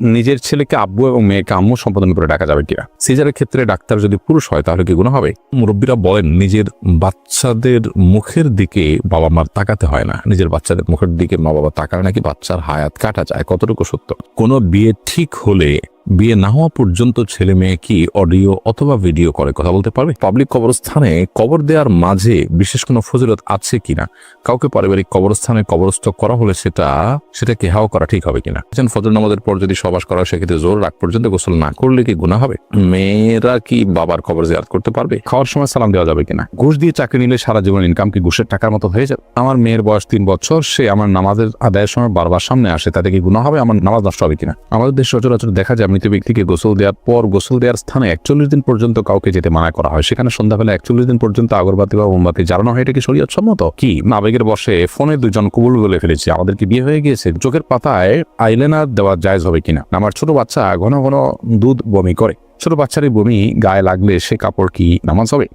নিজের ছেলেকে আব্বু এবং মেয়েকে আম্মু সম্পাদন করে ডাকা যাবে কিনা? সিজারের ক্ষেত্রে ডাক্তার যদি পুরুষ হয়, তাহলে কি গুণ হবে? মুরব্বীরা বলেন, নিজের বাচ্চাদের মুখের দিকে বাবা মার তাকাতে হয় না। নিজের বাচ্চাদের মুখের দিকে মা বাবা তাকালে নাকি বাচ্চার হায়াত কাটা যায়। কতটুকু সত্য? কোনো বিয়ে ঠিক হলে বিয়ে না হওয়া পর্যন্ত ছেলে মেয়ে কি অডিও অথবা ভিডিও করে কথা বলতে পারবে? পাবলিক কবরস্থানে কবর দেওয়ার মাঝে বিশেষ কোনো ফজিলত আছে কিনা? কাউকে পারিবারিক কবরস্থানে কবরস্থ করা হলে সেটা সেটা কেহাও করা ঠিক হবে কিনা? ফজর নামাজের পর যদি সবাস করা সেক্ষেত্রে জোর রাগ পর্যন্ত গোসল না করলে কি গুণা হবে? মেয়েরা কি বাবার কবর জিয়ারত করতে পারবে? খাওয়ার সময় সালাম দেওয়া যাবে কিনা? ঘুষ দিয়ে চাকরি নিলে সারা জীবন ইনকাম কি ঘুষের টাকার মতো হয়ে যাবে? আমার মেয়ের বয়স তিন বছর, সে আমার নামাজের আদায়ের সময় বারবার সামনে আসে, তাতে কি গুণা হবে? আমার নামাজ নষ্ট হবে কিনা? আমাদের দেশ সচরাচর দেখা যায় মৃত ব্যক্তিকে গোসল দেওয়ার পর গোসল দেওয়ার স্থানে একচল্লিশ দিন পর্যন্ত কাউকে যেতে মানা করা হয়। সেখানে সন্ধ্যাবেলা একচল্লিশ দিন পর্যন্ত আগরবাতি বা মোমবাতি জ্বালানো হয়। এটা কি শরীয়ত সম্মত? কি? আবেগের বসে ফোনে দুজন কবুল বলে ফেলেছে। আমাদের কি বিয়ে হয়ে গিয়েছে? চোখের পাতায় আইলেনার দেওয়া জায়জ হবে কিনা? আমার ছোট বাচ্চা ঘন ঘন দুধ বমি করে। ছোট বাচ্চার এই বমি গায়ে লাগলে সে কাপড় কি নামাজ হবে?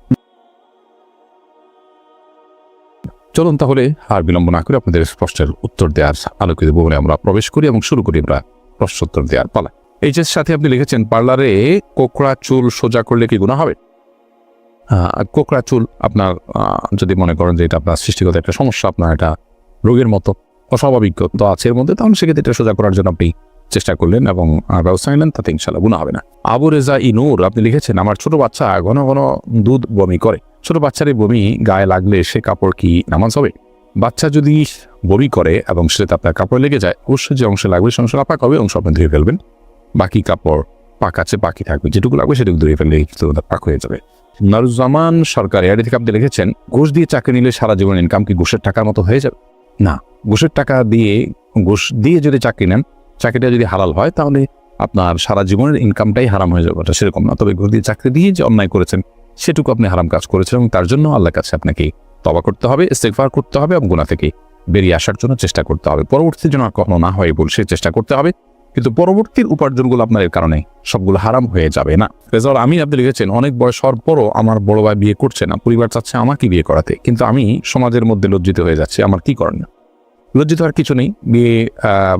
চলুন তাহলে আর বিলম্ব না করে আপনাদের প্রশ্নের উত্তর দেওয়ার আলোকিত ভবনে আমরা প্রবেশ করি এবং শুরু করি আমরা প্রশ্নোত্তর দেওয়ার পালা। এইচএস সাথে আপনি লিখেছেন, পার্লারে কোকড়া চুল সোজা করলে কি গুণা হবে? কোকড়া চুল আপনার যদি মনে করেন যে এটা আপনার সৃষ্টিগত একটা সমস্যা, আপনার এটা রোগের মতো অস্বাভাবিক তো আছে এর মধ্যে, তাহলে সেক্ষেত্রে এটা সোজা করার জন্য আপনি চেষ্টা করলেন এবং ব্যবস্থা নিলেন, তাতে ইনশাল্লাহ গুণা হবে না। আবু রেজা ইনুর আপনি লিখেছেন, আমার ছোট বাচ্চা ঘন ঘন দুধ বমি করে। ছোট বাচ্চার এই বমি গায়ে লাগলে সে কাপড় কি নামাজ হবে? বাচ্চা যদি বমি করে এবং সেটা আপনার কাপড় লেগে যায়, অবশ্যই যে অংশে লাগবে সে অংশ পাক হবে অংশ আপনি ধুয়ে ফেলবেন। বাকি কাপড় পাক আছে, বাকি থাকবে। যেটুকু লাগবে সেটুকু ধুয়ে ফেললে পাক হয়ে যাবে। নারুজ্জামান সরকার এর থেকে আপনি লিখেছেন ঘুষ দিয়ে চাকরি নিলে সারা জীবন ইনকাম কি ঘুষের টাকার মতো হয়ে যাবে? না, ঘুষের টাকা দিয়ে, ঘুষ দিয়ে যদি চাকরি নেন, চাকরিটা যদি হালাল হয়, তাহলে আপনার সারা জীবনের ইনকামটাই হারাম হয়ে যাবে। ওটা সেরকম না। তবে ঘুষ দিয়ে চাকরি দিয়ে যে অন্যায় করেছেন, সেটুকু আপনি হারাম কাজ করেছেন এবং তার জন্য আল্লাহর কাছে আপনাকে তবা করতে হবে, ইস্তেগফার করতে হবে এবং গুণা থেকে বেরিয়ে আসার জন্য চেষ্টা করতে হবে। পরবর্তী যেন কখনো না হয় বলে সে চেষ্টা করতে হবে। কিন্তু পরবর্তীর উপার্জনগুলো আপনার এর কারণে সবগুলো হারাম হয়ে যাবে, না? রেজাউল আমি আপনি লিখেছেন, অনেক বয়স হওয়ার পরও আমার বড় ভাই বিয়ে করছে না, পরিবার চাচ্ছে আমাকে বিয়ে করাতে। কিন্তু আমি সমাজের মধ্যে লজ্জিত হয়ে যাচ্ছি, আমার কি করণীয় লজ্জিত আর কিছু নেই, বিয়ে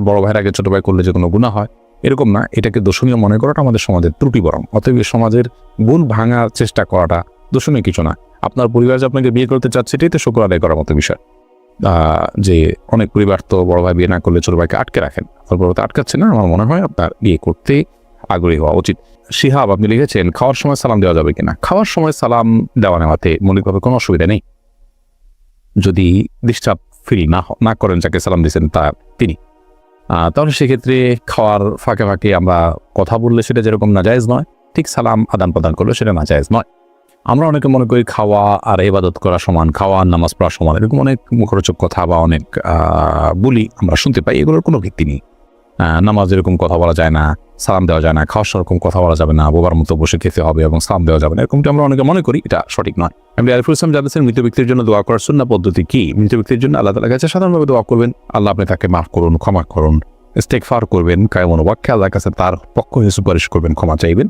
বড় ভাইয়ের আগে ছোট ভাই করলে যে কোনো গুণা হয়, এরকম না, এটাকে দোষণীয় মনে করাটা আমাদের সমাজের ত্রুটি বরং। অতএব সমাজের ভুল ভাঙার চেষ্টা করাটা দোষণীয় কিছু না। আপনার পরিবার যে আপনাকে বিয়ে করতে চাচ্ছে, এটাই তো শুক্র আদায় করার মতো বিষয়। যে অনেক পরিবার তো বড় ভাই বিয়ে না করলে ছোট ভাইকে আটকে রাখেন। আপনার বড় তো আটকাচ্ছে না, আমার মনে হয় আপনার বিয়ে করতে আগ্রহী হওয়া উচিত। শিহাব, আপনি লিখেছেন, খাওয়ার সময় সালাম দেওয়া যাবে কিনা? খাওয়ার সময় সালাম দেওয়া নেওয়াতে মৌলিকভাবে কোনো অসুবিধা নেই। যদি ডিস্টার্ব ফিল না না করেন যাকে সালাম দিয়েছেন তার তিনি। তাহলে সেক্ষেত্রে খাওয়ার ফাঁকে ফাঁকে আমরা কথা বললে সেটা যেরকম নাজায়েজ নয়, ঠিক সালাম আদান প্রদান করলে সেটা নাজায়েজ নয়। আমরা অনেকে মনে করি খাওয়া আর ইবাদত করা সমান, খাওয়া আর নামাজ পড়া সমান, এরকম অনেক মুখরোচক কথা বা অনেক বলি আমরা শুনতে পাই, এগুলোর কোনো ভিত্তি নেই। নামাজ এরকম কথা বলা যায় না, সালাম দেওয়া যায় না, খাওয়ার সময় এরকম কথা বলা যাবে না, বোবার মতো বসে খেতে হবে এবং সালাম দেওয়া যাবে না, এরকমটা আমরা অনেকে মনে করি, এটা সঠিক নয়। আমি আরিফুল ইসলাম জানতেছেন মৃত ব্যক্তির জন্য দোয়া করার সুন্না পদ্ধতি কি? মৃত ব্যক্তির জন্য আল্লাহ তালার কাছে সাধারণভাবে দোয়া করবেন, আল্লাহ আপনি তাকে মাফ করুন, ক্ষমা করুন স্টেক ফার করবেন কায়মন ওয়াক্যে আল্লাহর কাছে তার পক্ষ হয়ে সুপারিশ করবেন, ক্ষমা চাইবেন।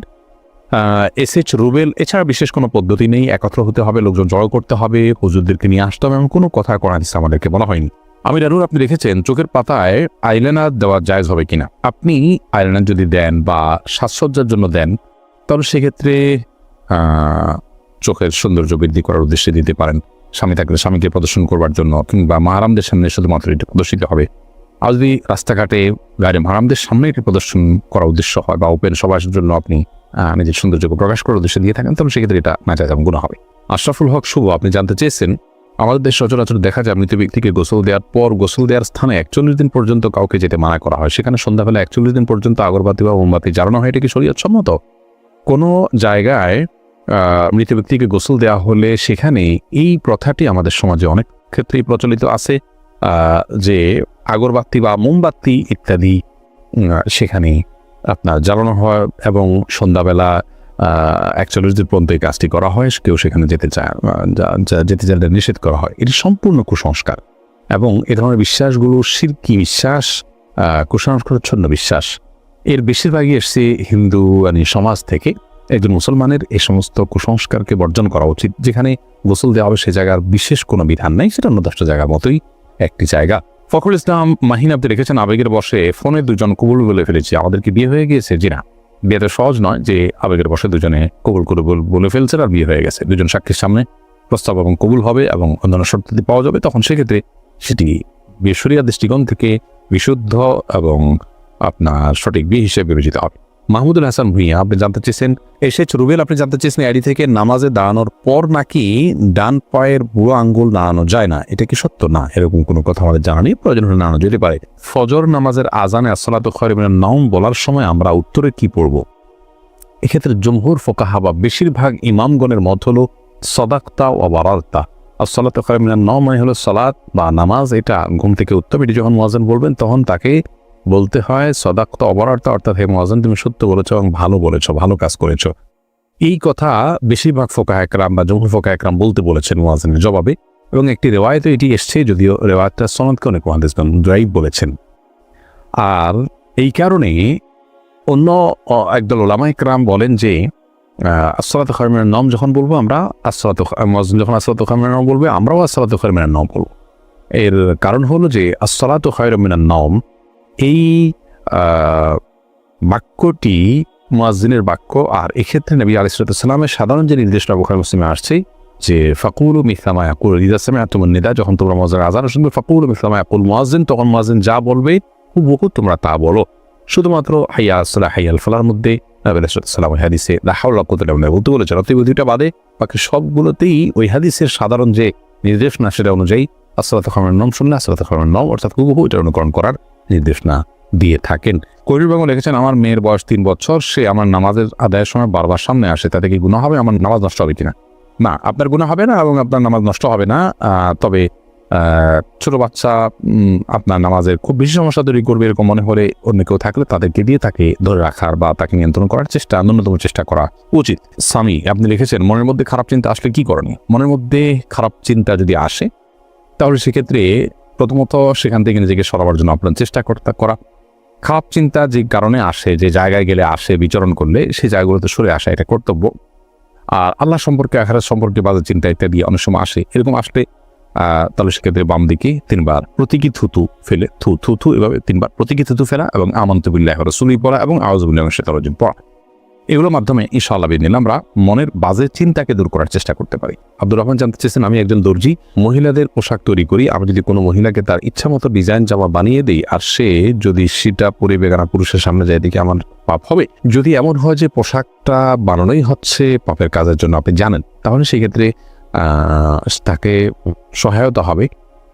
এস এইচ রুবেল এছাড়া বিশেষ কোনো পদ্ধতি নেই, একত্র হতে হবে, লোকজন জড়ো করতে হবে, হুজুরদেরকে নিয়ে আসতে হবে, এমন কোনো কথা কোরআন ইসলাম আমাদেরকে বলা হয়নি। আমি রানুর আপনি দেখেছেন চোখের পাতায় আইলাইনার দেওয়া জায়জ হবে কিনা? আপনি আইলাইনার যদি দেন বা সাজসজ্জার জন্য দেন, তাহলে সেক্ষেত্রে চোখের সৌন্দর্য বৃদ্ধি করার উদ্দেশ্যে দিতে পারেন। স্বামী থাকলে স্বামীকে প্রদর্শন করবার জন্য কিংবা মাহারামদের সামনে শুধুমাত্র এটি প্রদর্শিত হবে। আর যদি রাস্তাঘাটে গাড়ি মাহারামদের সামনে এটি প্রদর্শন করার উদ্দেশ্য হয় বা ওপেন সবার জন্য আপনি নিজের সৌন্দর্যকে প্রকাশ করার উদ্দেশ্যে দিয়ে থাকেন, তাহলে সেক্ষেত্রে এটা যায় যেমন গুণ হবে। আশরাফুল হক শুভ, আপনি জানতে চেয়েছেন, আমাদের দেশ সচরাচর দেখা যায় মৃত ব্যক্তিকে গোসল দেওয়ার পর গোসল দেওয়ার স্থানে একচল্লিশ দিন পর্যন্ত কাউকে যেতে মানা করা হয়। সেখানে সন্ধ্যাবেলা একচল্লিশ দিন পর্যন্ত আগরবাতি বা মোমবাতি জ্বালানো হয়, এটা কি শরীয়ত সম্মত? কোনো জায়গায় মৃত ব্যক্তিকে গোসল দেওয়া হলে সেখানে এই প্রথাটি আমাদের সমাজে অনেক ক্ষেত্রেই প্রচলিত আছে যে আগরবাতি বা মোমবাতি ইত্যাদি সেখানে আপনার জ্বালানো হয় এবং সন্ধ্যাবেলা একচল্লিশ দিন পর্যন্ত এই কাজটি করা হয়। কেউ সেখানে যেতে চায় যেতে চাইলে নিষেধ করা হয়। এটি সম্পূর্ণ কুসংস্কার এবং এ ধরনের বিশ্বাসগুলো সিরকি বিশ্বাস আহ, কুসংস্কারচ্ছন্ন বিশ্বাস। এর বেশিরভাগই এসছে হিন্দু আনি সমাজ থেকে। একজন মুসলমানের এই সমস্ত কুসংস্কারকে বর্জন করা উচিত। যেখানে গোসল দেওয়া হবে সে জায়গার বিশেষ কোনো বিধান নেই। সেটা অন্য দশটা জায়গার মতোই একটি জায়গা। ফখরুল ইসলাম মাহিন আপনি রেখেছেন আবেগের বসে ফোনে দুজন কবুল বলে ফেলেছি। আমাদেরকে বিয়ে হয়ে গিয়েছে জি না বিয়েটা সহজ নয় যে আবেগের বসে দুজনে কবুল কবুল বলে ফেলছে আর বিয়ে হয়ে গেছে। দুজন সাক্ষীর সামনে প্রস্তাব এবং কবুল হবে এবং অন্যান্য শর্তাদি পাওয়া যাবে। তখন সেক্ষেত্রে সেটি বিশ্বরিয়া দৃষ্টিকোণ থেকে বিশুদ্ধ এবং আপনার সঠিক বিয়ে হিসেবে বিবেচিত হবে। মাহমুদুল হাসান ভুইয়া, আপনি জানতে চেয়েছেন এসেছ রুবেল, আপনি জানতে চেয়েছেন আইডি থেকে নামাজে দাঁড়ানোর পর নাকি ডান পায়ের বুড়ো আঙ্গুল নাড়ানো যায় না। এটা কি সত্য? না, এরকম কোনো কথা আমাদের জানা নেই। প্রয়োজন হলে নাড়ানো যেতে পারে। ফজর নামাজের আজানে আসলাত খরিমের নাম বলার সময় আমরা উত্তরে কি পড়ব? এক্ষেত্রে জমহুর ফোকাহা বা বেশিরভাগ ইমামগণের মত হলো সদাক্তা ও বারালতা আর সলাত নাম মানে হলো সলাৎ বা নামাজ। এটা ঘুম থেকে উত্তম এটি যখন মোয়াজেন বলবেন, তখন তাকে বলতে হয়, সদাক্ত অবরার্থ অর্থাৎ হে মহাজন, তুমি সত্য বলেছ এবং ভালো বলেছ, ভালো কাজ করেছ। এই কথা বেশিরভাগ ফোকা একরাম বা জমহুর ফোকা একরাম বলতে বলেছেন মোয়াজেনের জবাবে এবং একটি রেওয়ায়তে এটি এসছে, যদিও রেওয়ায়তটা সনদকে অনেক মহাদিসগণ ড্রাইভ বলেছেন। আর এই কারণে অন্য একদল ওলামা একরাম বলেন যে আসলাত খরমের নাম যখন বলব আমরা আসলাত মহাজন যখন আসলাত খরমের নাম বলবে, আমরাও আসলাত খরমের নাম বলব। এর কারণ হলো যে আসলাত খয়রমিনার নাম এই বাক্যটি মুয়াজ্জিনের বাক্য। আর এক্ষেত্রে নবী আলিসালামের সাধারণ যে নির্দেশনা বুখারি মুসলিমে আসছে যে, ফাকুল মিসলামা ইয়াকুল রিদাসমে আতমন নিদা যখন তোমরা মজার আজান শুনবে, ফাকুল মিসলামা ইয়াকুল মুয়াজ্জিন তখন মুয়াজ্জিন যা বলবে, হুবহু তোমরা তা বলো। শুধুমাত্র হাইয়া আসলা হাইয়াল ফালার মধ্যে বলতে দুইটা বাদে বাকি সবগুলোতেই ওই সাধারণ যে নির্দেশনা সেটা অনুযায়ী আসলাত খামের নাম শুনলে আসলাত খামের নাম অর্থাৎ হুবহু এটা অনুকরণ করার নির্দেশনা দিয়ে থাকেন। কবির বাবু লিখেছেন, আমার মেয়ের বয়স তিন বছর, সে আমার নামাজের আদায়ের সময় বারবার সামনে আসে, তাতে কি গুণা হবে? আমার নামাজ নষ্ট হবে কিনা? না, আপনার গুণা হবে না এবং আপনার নামাজ নষ্ট হবে না। তবে ছোট বাচ্চা আপনার নামাজের খুব বেশি সমস্যা তৈরি করবে এরকম মনে হলে অন্য কেউ থাকলে তাদেরকে দিয়ে তাকে ধরে রাখার বা তাকে নিয়ন্ত্রণ করার চেষ্টা, ন্যূনতম চেষ্টা করা উচিত। স্বামী, আপনি লিখেছেন, মনের মধ্যে খারাপ চিন্তা আসলে কি করণীয়? মনের মধ্যে খারাপ চিন্তা যদি আসে, তাহলে সেক্ষেত্রে প্রথমত সেখান থেকে নিজেকে সরাবার জন্য আপনার চেষ্টা করতে করা। খারাপ চিন্তা যে কারণে আসে, যে জায়গায় গেলে আসে, বিচরণ করলে সেই জায়গাগুলোতে সরে আসা এটা কর্তব্য। আর আল্লাহ সম্পর্কে, আখারাত সম্পর্কে বাজার চিন্তা ইত্যাদি অনেক সময় আসে। এরকম আসলে তাহলে সেক্ষেত্রে বাম দিকে তিনবার প্রতীকী থুতু ফেলে থু থু থু এভাবে তিনবার প্রতীকী থুতু ফেলা এবং আমন্তবিল্লাহ রসুলি পড়া এবং আওয়াজবুল্লাহ শেতারজিম পড়া। এগুলোর মাধ্যমে ইনশাআল্লাহ বিদিন আমরা মনের বাজে চিন্তাকে দূর করার চেষ্টা করতে পারি। আব্দুর রহমান জানতে চেয়েছেন, আমি একজন দর্জি, মহিলাদের পোশাক তৈরি করি, আমি যদি কোনো মহিলাকে তার ইচ্ছা মতো ডিজাইন জামা বানিয়ে দিই আর সে যদি সেটা পরে বেগানা পুরুষের সামনে যায় দিকে আমার পাপ হবে। যদি এমন হয় যে পোশাকটা বানানোই হচ্ছে পাপের কাজের জন্য, আপনি জানেন, তাহলে সেক্ষেত্রে তাকে সহায়তা হবে।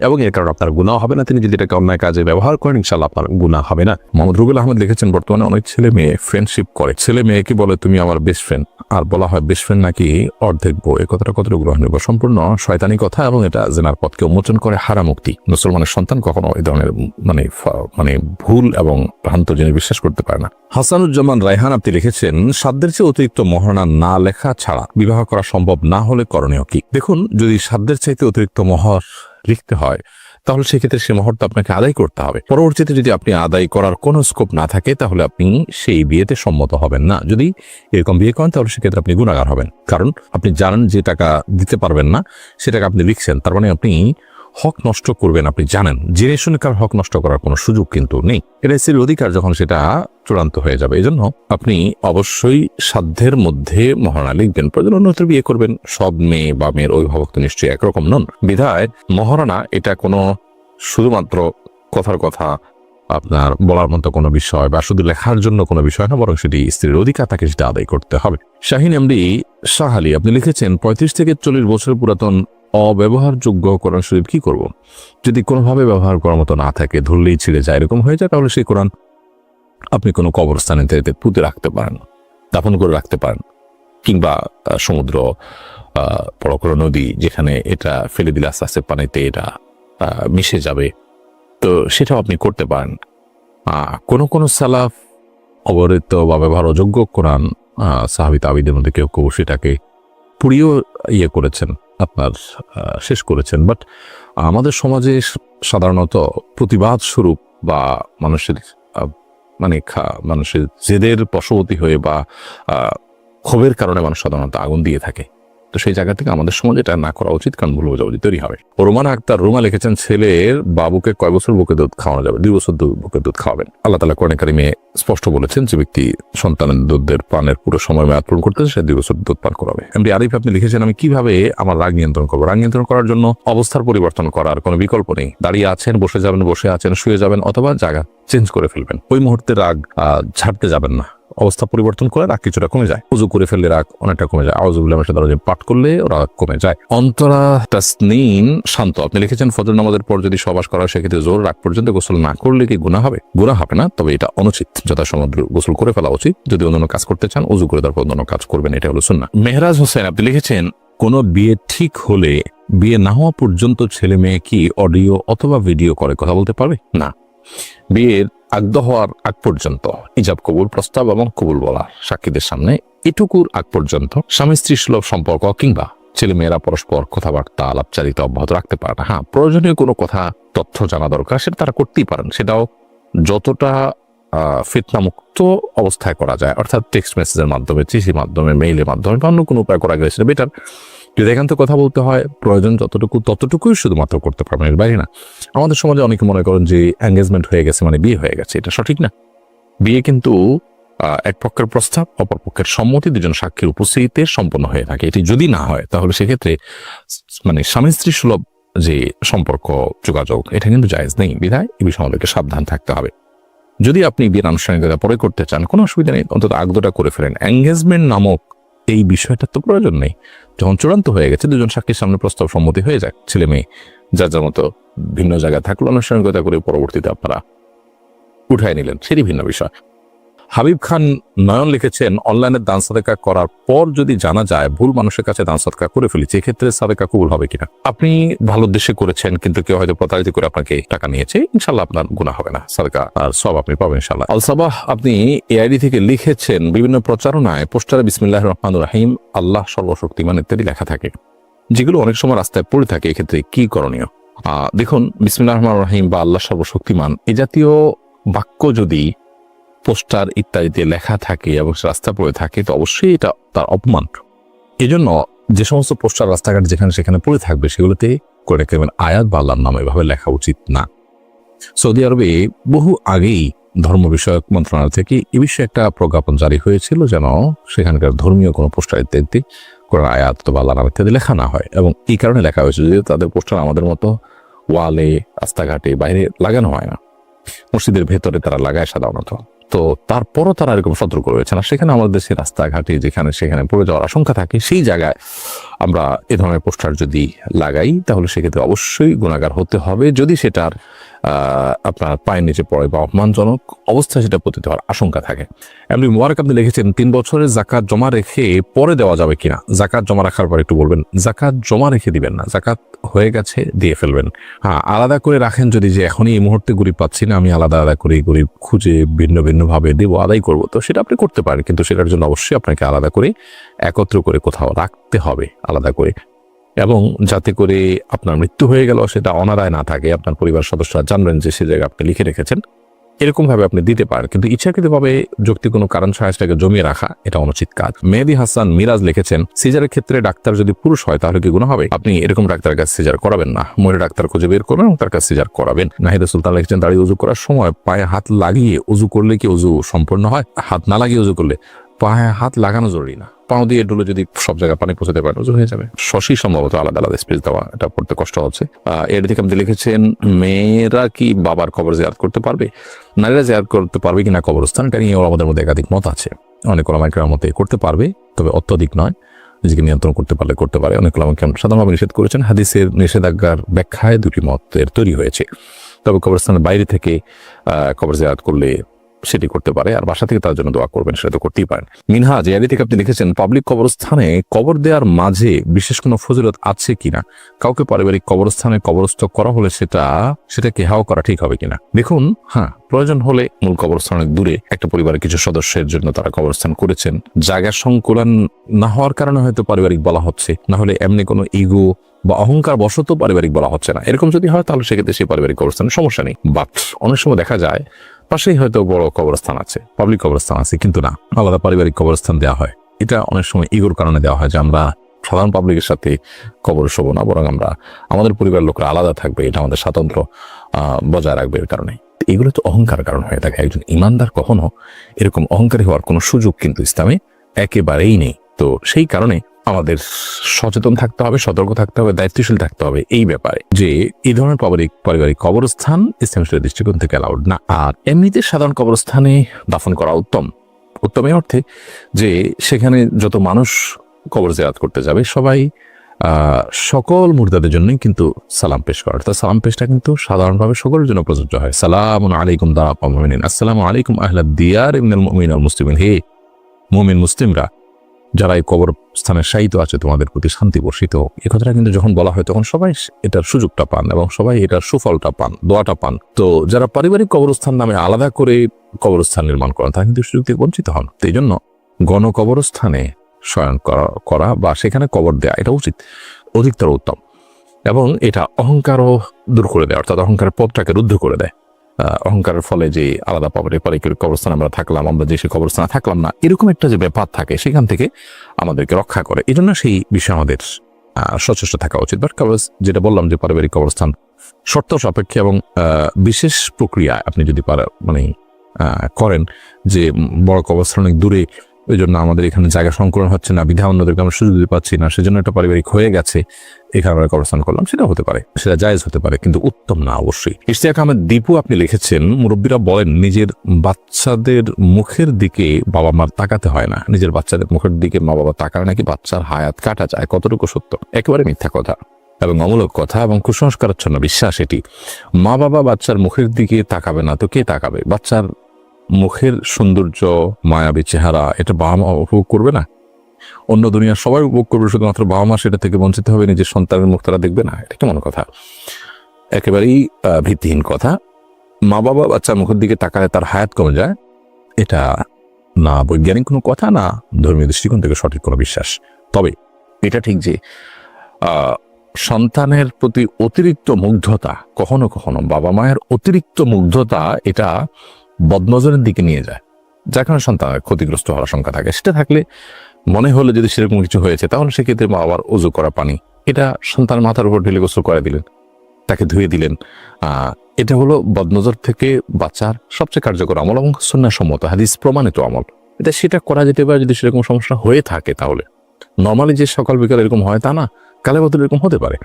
এবং এর কারণে আপনার গুণাও হবে না। তিনি যদি এটাকে অন্যায় কাজে ব্যবহার করেন ইনশাল্লাহ আপনার গুণা হবে না। মোহাম্মদ রুবেল আহমেদ লিখেছেন, বর্তমানে অনেক ছেলে মেয়ে ফ্রেন্ডশিপ করে। ছেলে মেয়েকে বলে, তুমি আমার বেস্ট ফ্রেন্ড আর বলা হয় বেস্ট ফ্রেন্ড নাকি অর্ধেক বউ? এই কথাটা কতটুকু গ্রহণযোগ্য সম্পূর্ণ শয়তানি কথা এবং এটা জেনার পথকে উন্মোচন করে হারামুক্তি। মুসলমানের সন্তান কখনো এই ধরনের মানে মানে ভুল এবং ভ্রান্ত জিনিস বিশ্বাস করতে পারে না। হাসানুজ্জামান রায়হান আপনি লিখেছেন, সাধ্যের চেয়ে অতিরিক্ত মহারণা না লেখা ছাড়া বিবাহ করা সম্ভব না হলে করণীয় কি? দেখুন, যদি সাধ্যের চাইতে অতিরিক্ত মহর লিখতে হয়, তাহলে সেক্ষেত্রে সে মহরটা আপনাকে আদায় করতে হবে। পরবর্তীতে যদি আপনি আদায় করার কোনো স্কোপ না থাকে, তাহলে আপনি সেই বিয়েতে সম্মত হবেন না। যদি এরকম বিয়ে করেন, তাহলে সেক্ষেত্রে আপনি গুণাগার হবেন। কারণ আপনি জানেন যে টাকা দিতে পারবেন না, সে টাকা আপনি লিখছেন, তার মানে আপনি হক নষ্ট করবেন আপনি জানেন। জেনে শুনে কার হক নষ্ট করার কোনো সুযোগ কিন্তু নেই। এটা স্ত্রীর অধিকার যখন সেটা চূড়ান্ত হয়ে যাবে। এই জন্য আপনি অবশ্যই সাধ্যের মধ্যে মহারণা লিখবেন প্রয়োজন অন্যত্র বিয়ে করবেন। সব মেয়ে বা মেয়ের অভিভাবক তো নিশ্চয়ই একরকম নন। বিধায় মহারণা এটা কোনো শুধুমাত্র কথার কথা, আপনার বলার মতো কোনো বিষয় বা শুধু লেখার জন্য কোনো বিষয় না, বরং সেটি স্ত্রীর অধিকার, তাকে সেটা আদায় করতে হবে। শাহিন এমডি শাহ আলী, আপনি লিখেছেন, পঁয়ত্রিশ থেকে চল্লিশ বছর পুরাতন অব্যবহারযোগ্য কোরআন শরীফ কি করব? যদি কোনোভাবে ব্যবহার করার মতো না থাকে ধরলেই ছিঁড়ে যায় এরকম হয়ে যায় তাহলে সেই কোরআন আপনি কোনো কবরস্থানে পুঁতে রাখতে পারেন দাফন করে রাখতে পারেন কিংবা সমুদ্র বড় কোনো নদী যেখানে এটা ফেলে দিলে আস্তে আস্তে পানিতে এটা মিশে যাবে তো সেটাও আপনি করতে পারেন। কোনো কোনো সালাফ অবরিত বা ব্যবহার অযোগ্য কোরআন আহ, আবিদের মধ্যে কেউ কেউ সেটাকে পুড়িয়েও ইয়ে করেছেন, আপনার শেষ করেছেন। বাট আমাদের সমাজে সাধারণত প্রতিবাদ স্বরূপ বা মানুষের মানে মানুষের জেদের বশবতী হয়ে বা ক্ষোভের কারণে মানুষ সাধারণত আগুন দিয়ে থাকে। তো সেই জায়গা থেকে আমাদের সমাজে এটা না করা উচিত, কারণ ভুল বোঝাবুঝি তৈরি হবে। রোমান আক্তার রোমা লিখেছেন, ছেলের বাবুকে কয় বছর বুকে দুধ খাওয়ানো যাবে? দুই বছর বুকে দুধ খাওয়াবেন। আল্লাহ তালা কোরআন কারিমে স্পষ্ট বলেছেন যে ব্যক্তি সন্তানের দুধের পানের পুরো সময় মেয়াদ পূরণ করতেছে সে দুই বছর দুধ পান করাবে। এমনি আরিফ, আপনি লিখেছেন, আমি কীভাবে আমার রাগ নিয়ন্ত্রণ করব? রাগ নিয়ন্ত্রণ করার জন্য অবস্থার পরিবর্তন করার কোনো বিকল্প নেই। দাঁড়িয়ে আছেন, বসে যাবেন, বসে আছেন, শুয়ে যাবেন, অথবা জায়গা চেঞ্জ করে ফেলবেন। ওই মুহূর্তে রাগ ঝাড়তে যাবেন না। অবস্থা পরিবর্তন করে রাগ কিছুটা কমে যায়। উজু করে ফেললে রাগ অনেকটা কমে যায়। আওয়াজুল্লাহ দরজা পাঠ করলে রাগ কমে যায়। অন্তরা তাসনিন শান্ত। আপনি লিখেছেন, ফজর নামাজের পর যদি সবাস করা সেক্ষেত্রে জোর রাগ পর্যন্ত গোসল না করলে কি গুণা হবে? গুণা হবে না, তবে এটা অনুচিত। যথা যথাসময় গোসল করে ফেলা উচিত। যদি অন্যান্য কাজ করতে চান উজু করে তারপর অন্যান্য কাজ করবেন এটা হলো শুননা মেহরাজ হোসেন, আপনি লিখেছেন, কোনো বিয়ে ঠিক হলে বিয়ে না হওয়া পর্যন্ত ছেলে মেয়ে কি অডিও অথবা ভিডিও করে কথা বলতে পারবে? না। বিয়ের আগ্ধ হওয়ার আগ পর্যন্ত। ইজাব কবুল প্রস্তাব এবং কবুল বলা সাক্ষীদের সামনে এটুকুর আগ পর্যন্ত স্বামী স্ত্রী সুলভ সম্পর্ক কিংবা ছেলে মেয়েরা পরস্পর কথাবার্তা আলাপচারিতা অব্যাহত রাখতে পারে না। হ্যাঁ প্রয়োজনীয় কোনো কথা, তথ্য জানা দরকার, সেটা তারা করতেই পারেন। সেটাও যতটা ফিতনামুক্ত অবস্থায় করা যায়, অর্থাৎ টেক্সট মেসেজের মাধ্যমে, চিঠির মাধ্যমে মেইলের মাধ্যমে বা অন্য কোনো উপায় করা সেটা বেটার যদি এখান থেকে কথা বলতে হয়, প্রয়োজন যতটুকু, ততটুকুই শুধুমাত্র করতে পারবেন এর বাইরে না। আমাদের সমাজে অনেকে মনে করেন যে এঙ্গেজমেন্ট হয়ে গেছে মানে বিয়ে হয়ে গেছে, এটা সঠিক না। বিয়ে কিন্তু এক পক্ষের প্রস্তাব, অপর পক্ষের সম্মতি, দুজন সাক্ষীর উপস্থিতিতে সম্পন্ন হয়ে থাকে। এটি যদি না হয়, তাহলে সেক্ষেত্রে মানে স্বামী স্ত্রী সুলভ যে সম্পর্ক, যোগাযোগ, এটা কিন্তু জায়েজ নেই। বিধায় এই বিষয়ে আমাদেরকে সাবধান থাকতে হবে। যদি আপনি বিয়ের আনুষ্ঠানিকতা পরে করতে চান, কোনো অসুবিধা নেই। অন্তত আগদটা করে ফেলেন। এঙ্গেজমেন্ট নামক এই বিষয়টা তো প্রয়োজন নেই। যখন চূড়ান্ত হয়ে গেছে, দুজন সাক্ষীর সামনে প্রস্তাব সম্মতি হয়ে যাক, ছেলে মেয়ে। যার যার মতো ভিন্ন জায়গায় থাকল, আনুষ্ঠানিকতা করে পরবর্তীতে আপনারা উঠায় নিলেন। সেটি ভিন্ন বিষয়। হাবিব খান নয়ন লিখেছেন অনলাইনে দান সাদেকা করার পর যদি জানা যায় ভুল মানুষের কাছে দান সাদকা করে ফেলেছি এক্ষেত্রে সাদেকা কবুল হবে কিনা? আপনি ভালো উদ্দেশ্যে করেছেন কিন্তু কেউ হয়তো প্রতারিত করে আপনাকে টাকা নিয়েছে ইনশাল্লাহ আপনার গুণা হবে না সাদেকা আর সব আপনি পাবেন ইনশাল্লাহ আলসাবাহ আপনি এআইডি থেকে লিখেছেন বিভিন্ন প্রচারণায় পোস্টারে বিসমিল্লাহ রহমান রাহিম আল্লাহ সর্বশক্তিমান ইত্যাদি লেখা থাকে যেগুলো অনেক সময় রাস্তায় পড়ে থাকে এক্ষেত্রে কি করণীয়? আহ, দেখুন বিসমিল্লাহ রহমান রাহিম বা আল্লাহ সর্বশক্তিমান এ জাতীয় বাক্য যদি পোস্টার ইত্যাদিতে লেখা থাকে এবং রাস্তা পড়ে থাকে, তো অবশ্যই এটা তার অপমান। এজন্য যে সমস্ত পোস্টার রাস্তাঘাট যেখানে সেখানে পড়ে থাকবে, সেগুলোতে করে রাখবেন আয়াত বা আল্লাহর নাম, এভাবে লেখা উচিত না। সৌদি আরবে বহু আগেই ধর্ম বিষয়ক মন্ত্রণালয় থেকে এ বিষয়ে একটা প্রজ্ঞাপন জারি হয়েছিল যেন সেখানকার ধর্মীয় কোনো পোস্টার ইত্যাদি কোরআন, আয়াত বা আল্লাহ নাম ইত্যাদি লেখা না হয় এবং এই কারণে লেখা হয়েছে যে তাদের পোস্টার আমাদের মতো ওয়ালে, রাস্তাঘাটে, বাইরে লাগানো হয় না। মসজিদের ভেতরে তারা লাগায় সাধারণত। তো তারপরও তারা এরকম সতর্ক রয়েছে না। সেখানে আমাদের দেশের রাস্তাঘাটে যেখানে সেখানে পড়ে যাওয়ার আশঙ্কা থাকে, সেই জায়গায় আমরা এ ধরনের পোস্টার যদি লাগাই, তাহলে সেক্ষেত্রে অবশ্যই গুণাগার হতে হবে। যদি সেটার আপনার পায়ের নিচে পড়ে বা অপমানজনক অবস্থায় সেটা পতিত হওয়ার আশঙ্কা থাকে। এমনি মোবারক আপনি লিখেছেন, তিন বছরের জাকাত জমা রেখে পরে দেওয়া যাবে কিনা? জাকাত জমা রাখার পর একটু বলবেন, জাকাত জমা রেখে দিবেন না, জাকাত হয়ে গেছে, দিয়ে ফেলবেন। হ্যাঁ আলাদা করে রাখেন যদি যে এখনই এই মুহূর্তে গরিব পাচ্ছি না, আমি আলাদা আলাদা করে গরিব খুঁজে ভিন্ন ভিন্ন ভাবে দেব, আদায় করব, তো সেটা আপনি করতে পারেন। কিন্তু সেটার জন্য অবশ্যই আপনাকে আলাদা করে, একত্র করে কোথাও রাখতে হবে, আলাদা করে। এবং যাতে করে আপনার মৃত্যু হয়ে গেল, সেটা অনাদায় না থাকে। আপনার পরিবার সদস্যরা জানবেন যে সে জায়গায় আপনি লিখে রেখেছেন। এরকম ভাবে আপনি দিতে পারেন, কিন্তু ইচ্ছাকৃতভাবে যুক্তি কোনো কারণ ছাড়া সেটাকে জমিয়ে রাখা, এটা অনুচিত কাজ। মেহেদি হাসান মিরাজ লিখেছেন, সিজারের ক্ষেত্রে ডাক্তার যদি পুরুষ হয়, তাহলে কি গুণ হবে? আপনি এরকম ডাক্তারের কাছে সিজার করাবেন না। মহিলা ডাক্তার খুঁজে বের করবেন এবং তার কাছে সিজার করাবেন। নাহিদা সুলতান লিখেছেন, দাঁড়িয়ে উজু করার সময় পায়ে হাত লাগিয়ে উজু করলে কি উজু সম্পূর্ণ হয়? হাত না লাগিয়ে উজু করলে পায়ে হাত লাগানো জরুরি না। পাও দিয়ে ডুলে যদি সব জায়গায় পানি পৌঁছাতে পারেন উজু হয়ে যাবে। শশী সম্ভবত আলাদা আলাদা স্পেস দেওয়া, এটা পড়তে কষ্ট হচ্ছে। এর দিকে আপনি লিখেছেন, মেয়েরা কি বাবার কবর জিয়ারত করতে পারবে? নারীরা জিয়ারত করতে পারবে কিনা কবরস্থান? এটা নিয়ে আমাদের মধ্যে একাধিক মত আছে। অনেক ওলামাইকার মতে করতে পারবে, তবে অত্যধিক নয়। নিজেকে নিয়ন্ত্রণ করতে পারলে করতে পারে। অনেক ওলামাকে সাধারণভাবে নিষেধ করেছেন, হাদিসের নিষেধাজ্ঞার ব্যাখ্যায় দুটি মতের তৈরি হয়েছে। তবে কবরস্থানের বাইরে থেকে কবর জিয়ারত করলে সেটি করতে পারে, আর বাসা থেকে তার জন্য দোয়া করবেন, সেটা তো করতেই পারেন। মিনহা জিয়ারি থেকে আপনি লিখেছেন পাবলিক কবরস্থানে কবর দেওয়ার মাঝে বিশেষ কোনো ফজিলত আছে কিনা? কাউকে পারিবারিক কবরস্থানে কবরস্থ করা হলে সেটা, সেটাকে হাও করা ঠিক হবে কিনা? দেখুন হ্যাঁ প্রয়োজন হলে মূল কবরস্থানের দূরে একটা পরিবারের কিছু সদস্যের জন্য তারা কবরস্থান করেছেন। জায়গা সংকুলন না হওয়ার কারণে হয়তো পারিবারিক বলা হচ্ছে, না হলে এমনি কোনো ইগো বা অহংকার বশত পারিবারিক বলা হচ্ছে না। এরকম যদি হয়, তাহলে সেক্ষেত্রে সেই পারিবারিক কবরস্থানের সমস্যা নেই। বাট, অনেক সময় দেখা যায় পাশেই হয়তো বড় কবরস্থান আছে পাবলিক কবরস্থান আছে, কিন্তু না, আলাদা পারিবারিক কবরস্থান দেওয়া হয়। এটা অনেক সময় ইগোর কারণে দেওয়া হয় যে আমরা সাধারণ পাবলিকের সাথে কবর শোবো না, বরং আমরা আমাদের পরিবারের লোকরা আলাদা থাকবে, এটা আমাদের স্বাতন্ত্র বজায় রাখবে এর কারণে। এগুলো তো অহংকার কারণ হয়ে থাকে। একজন ইমানদার কখনো এরকম অহংকারী হওয়ার কোনো সুযোগ কিন্তু ইসলামে একেবারেই নেই। তো সেই কারণে আমাদের সচেতন থাকতে হবে, সতর্ক থাকতে হবে, দায়িত্বশীল থাকতে হবে এই ব্যাপারে যে এই ধরনের পারিবারিক পারিবারিক কবরস্থান ইসলামের দৃষ্টিকোণ থেকে অ্যালাউড না। আর এমনিতে সাধারণ কবরস্থানে দাফন করা উত্তম। উত্তম এই অর্থে যে সেখানে যত মানুষ কবর জিয়ারত করতে যাবে, সবাই সকল মুর্দাদের জন্যই কিন্তু সালাম পেশ করা। অর্থাৎ সালাম পেশটা কিন্তু সাধারণভাবে সকলের জন্য প্রযোজ্য হয়। সালাম আলাইকুম দা মুমিনিন। আসসালামু আলাইকুম আহলা দিয়ার ইবনুল মুমিন মুসলিমিন। হে মুমিন মুসলিমরা যারা এই কবর স্থানে শায়িত আছে, তোমাদের প্রতি শান্তি বর্ষিত হোক। এ কথাটা কিন্তু যখন বলা হয়, তখন সবাই এটার সুযোগটা পান এবং সবাই এটার সুফলটা পান, দোয়াটা পান। তো যারা পারিবারিক কবরস্থান নামে আলাদা করে কবরস্থান নির্মাণ করেন, তারা কিন্তু সুযোগ থেকে বঞ্চিত হন। এই জন্য গণকবরস্থানে শয়ন করা বা সেখানে কবর দেয়া, এটা উচিত। অধিকতর উত্তম। এবং এটা অহংকারও দূর করে দেয়, অর্থাৎ অহংকারের পথটাকে রুদ্ধ করে দেয়। অহংকারের ফলে যে আলাদা পাবলিক পারিবারিক কবরস্থান আমরা থাকলাম, আমরা যে সে কবরস্থানে থাকলাম না, এরকম একটা যে ব্যাপার থাকে, সেখান থেকে আমাদেরকে রক্ষা করে। এই জন্য সেই বিষয়ে আমাদের সচেষ্ট থাকা উচিত। বাট কবর যেটা বললাম যে পারিবারিক কবরস্থান, শর্ত সাপেক্ষে এবং বিশেষ প্রক্রিয়া আপনি যদি মানে করেন যে বড় কবরস্থান অনেক দূরে ওই জন্য আমাদের এখানে জায়গা সংকলন হচ্ছে না বিধা অন্যদেরকে আমরা সুযোগ দিতে পারছি না, সেজন্য একটা পারিবারিক হয়ে গেছে, এখানে আমরা কবরস্থান করলাম, সেটা হতে পারে, সেটা জায়েজ হতে পারে, কিন্তু উত্তম না অবশ্যই। ইশতিয়াক আহমেদ, দীপু আপনি লিখেছেন, মুরব্বীরা বলেন, নিজের বাচ্চাদের মুখের দিকে বাবা মার তাকাতে হয় না। নিজের বাচ্চাদের মুখের দিকে মা বাবা তাকালে নাকি বাচ্চার হায়াত কাটা যায়, কতটুকু সত্য? একেবারে মিথ্যা কথা এবং অমূলক কথা এবং কুসংস্কারাচ্ছন্ন বিশ্বাস এটি। মা বাবা বাচ্চার মুখের দিকে তাকাবে না, তো কে তাকাবে? বাচ্চার মুখের সৌন্দর্য, মায়াবী চেহারা, এটা বাবা মা উপভোগ করবে না? অন্য দুনিয়ার সবাই উপভোগ করবে, শুধুমাত্র বাবা মা সেটা থেকে বঞ্চিত হবে, নিজের সন্তানের মুখ তারা দেখবে না, এটা কেমন কথা। একেবারেই ভিত্তিহীন কথা। মা বাবা বাচ্চার মুখের দিকে তাকালে তার হায়াত কমে যায়। এটা না বৈজ্ঞানিক কোনো কথা, না ধর্মীয় দৃষ্টিকোণ থেকে সঠিক কোনো বিশ্বাস। তবে এটা ঠিক যে সন্তানের প্রতি অতিরিক্ত মুগ্ধতা, কখনো কখনো বাবা মায়ের অতিরিক্ত মুগ্ধতা, এটা বদনজরের দিকে নিয়ে যায়। যার কারণে সন্তানের ক্ষতিগ্রস্ত হওয়ার আশঙ্কা থাকে। সেটা থাকলে মনে হলে যদি সেরকম কিছু হয়েছে, তাহলে সেক্ষেত্রে মা বাবার উজু করা পানি। এটা সন্তানের মাথার উপর ঢেলে গোসল করে দিলেন। তাকে ধুয়ে দিলেন। এটা হলো বদনজর থেকে বাচ্চার সবচেয়ে কার্যকর আমল এবং সন্ন্যাসম্মত হাদিস, প্রমাণিত আমল। এটা সেটা করা যেতে পারে যদি সেরকম সমস্যা হয়ে থাকে তাহলে। নর্মালি যে সকাল বিকাল এরকম হয়, তা না। কালে বদল এরকম হতে পারে।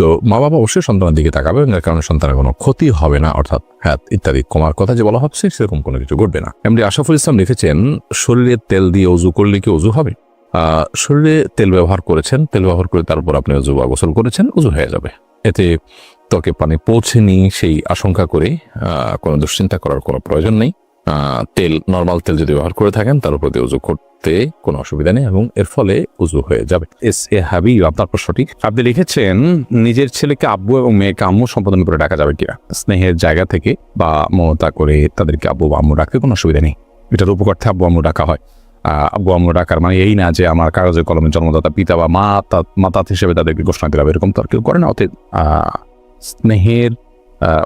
তো মা বাবা অবশ্যই সন্তানের দিকে তাকাবে যার কারণে সন্তানের কোনো ক্ষতি হবে না, অর্থাৎ হ্যাঁ ইত্যাদি কমার কথা যে বলা হচ্ছে, সেরকম কোনো কিছু ঘটবে না। এমনি আশাফুল ইসলাম লিখেছেন, শরীরে তেল দিয়ে অজু করলে কি অজু হবে? শরীরে তেল ব্যবহার করেছেন, তেল ব্যবহার করে তারপর আপনি অজু বা গোসল করেছেন, অজু হয়ে যাবে। এতে ত্বকে পানি পৌঁছেনি সেই আশঙ্কা করে কোনো দুশ্চিন্তা করার কোনো প্রয়োজন নেই। তেল নর্মাল তেল যদি ব্যবহার করে থাকেন তার উপর দিয়ে উজু করতে কোনো অসুবিধা নেই এবং এর ফলে উজু হয়ে যাবে। এস এ হাবি আপনার প্রশ্নটি আপনি লিখেছেন নিজের ছেলেকে আব্বু এবং মেয়েকে আম্মু সম্বোধন করে ডাকা যাবে কিনা? স্নেহের জায়গা থেকে বা মমতা করে তাদেরকে আব্বু বা আম্মু ডাকতে কোনো অসুবিধা নেই। এটার উপকার্থে আব্বু আম্মু ডাকা হয়। আব্বু আম্মু ডাকার মানে এই না যে আমার কাগজে কলমে জন্মদাতা পিতা বা মা মাতাত হিসেবে তাদেরকে ঘোষণা দিলাম এরকম তো আর কেউ করে না। অতএব স্নেহের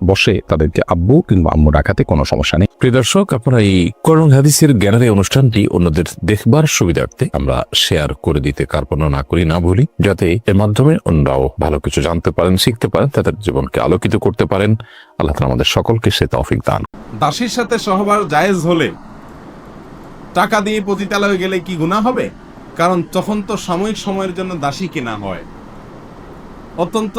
বসে তাদেরকে আব্বু কিংবা আম্মু ডাকাতে কোনো সমস্যা নেই। প্রিয় দর্শক আপনারা এই করণ হাদিসের গ্যালারি অনুষ্ঠানটি অন্যদের দেখবার সুবিধার্থে আমরা শেয়ার করে দিতে কার্পণ্য না করি না বলি যাতে এর মাধ্যমে অন্যরাও ভালো কিছু জানতে পারেন শিখতে পারেন তাদের জীবনকে আলোকিত করতে পারেন। আল্লাহ তাআলা আমাদের সকলকে সে তৌফিক দান। দাসীর সাথে সহবাস জায়েজ হলে টাকা দিয়ে পতিতালয়ে গেলে কি গুনাহ হবে? কারণ তখন তো সাময়িক সময়ের জন্য দাসী কেনা হয়। অত্যন্ত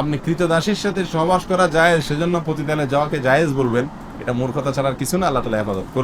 আপনি কৃতদাসীর সাথে সহবাস করা যায়, সেজন্য প্রতিদানে যাওয়াকে জায়েজ বলবেন। এটা মূর্খতা ছাড়ার কিছু না, আল্লাহ তালা হেফাজত করুন